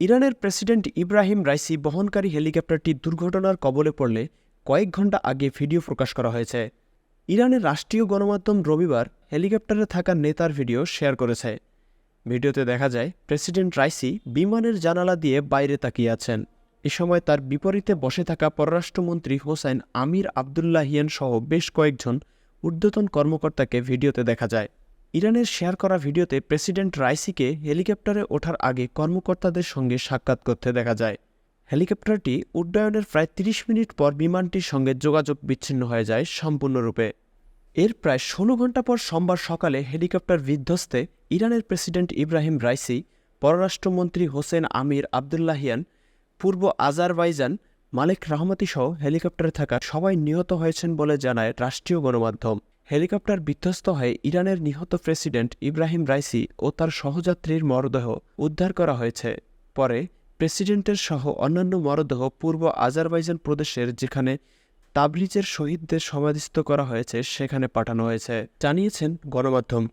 ইরানের president Ebrahim Raisi বহনকারী হেলিকপ্টারটি দুর্ঘটনার কবলে পড়লে কয়েক ঘণ্টা আগে ভিডিও প্রকাশ করা হয়েছে। ইরানের রাষ্ট্রীয় গণমাধ্যম রবিবার হেলিকপ্টারে থাকা নেতার ভিডিও শেয়ার করেছে। ভিডিওতে দেখা যায়, প্রেসিডেন্ট রাইসি বিমানের জানালা দিয়ে বাইরে তাকিয়ে আছেন। এ সময় তার বিপরীতে বসে থাকা পররাষ্ট্রমন্ত্রী হোসেন আমির আবদুল্লাহিয়ান সহ বেশ কয়েকজন ঊর্ধ্বতন কর্মকর্তাকে ভিডিওতে দেখা যায়। ইরানের শেয়ার করা ভিডিওতে প্রেসিডেন্ট রাইসিকে হেলিকপ্টারে ওঠার আগে কর্মকর্তাদের সঙ্গে সাক্ষাৎ করতে দেখা যায়। হেলিকপ্টারটি উড্ডয়নের প্রায় ৩০ মিনিট পর বিমানটির সঙ্গে যোগাযোগ বিচ্ছিন্ন হয়ে যায় সম্পূর্ণরূপে। এর প্রায় ষোলো ঘণ্টা পর সোমবার সকালে হেলিকপ্টার বিধ্বস্তে ইরানের প্রেসিডেন্ট ইব্রাহিম রাইসি, পররাষ্ট্রমন্ত্রী হোসেন আমির আবদুল্লাহিয়ান, পূর্ব আজারবাইজান মালিক রহমতি সহ হেলিকপ্টারে থাকা সবাই নিহত হয়েছেন বলে জানায় রাষ্ট্রীয় গণমাধ্যম। হেলিকপ্টার বিধ্বস্ত হয়ে ইরানের নিহত প্রেসিডেন্ট ইব্রাহিম রাইসি ও তার সহযাত্রীর মরদেহ উদ্ধার করা হয়েছে। পরে প্রেসিডেন্টের সহ অন্যান্য মরদেহ পূর্ব আজারবাইজান প্রদেশের যেখানে তাবরিজের শহীদদের সমাধিস্থ করা হয়েছে, সেখানে পাঠানো হয়েছে, জানিয়েছেন গণমাধ্যম।